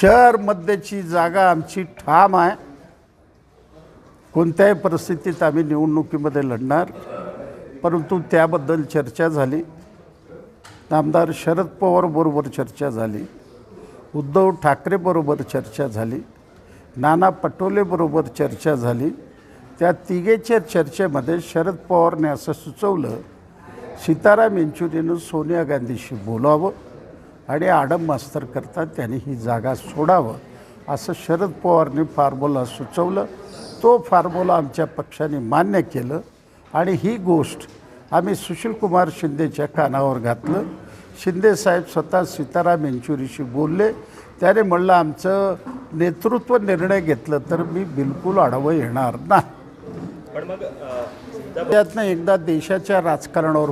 शहरमध्येची जागा आमची ठाम आहे. कोणत्याही परिस्थितीत आम्ही निवडणुकीमध्ये लढणार परंतु त्याबद्दल चर्चा झाली. आमदार शरद पवारबरोबर चर्चा झाली. उद्धव ठाकरेबरोबर चर्चा झाली. नाना पटोलेबरोबर चर्चा झाली. त्या तिघेच्या चर्चेमध्ये शरद पवारने असं सुचवलं सीताराम येंचुरीनं सोनिया गांधीशी बोलावं. आणि आडम मास्तर करता त्यांनी ही जागा सोडावं. असं शरद पवारने फॉर्म्युला सुचवलं. तो फॉर्म्युला आमच्या पक्षाने मान्य केलं आणि ही गोष्ट आम्ही सुशीलकुमार शिंदेच्या कानावर घातलं. शिंदेसाहेब स्वतः सीताराम येंचुरीशी बोलले. त्याने म्हणलं आमचं नेतृत्व निर्णय घेतलं तर मी बिलकुल आढावं येणार नाही. त्यातनं एकदा देशाच्या राजकारणावर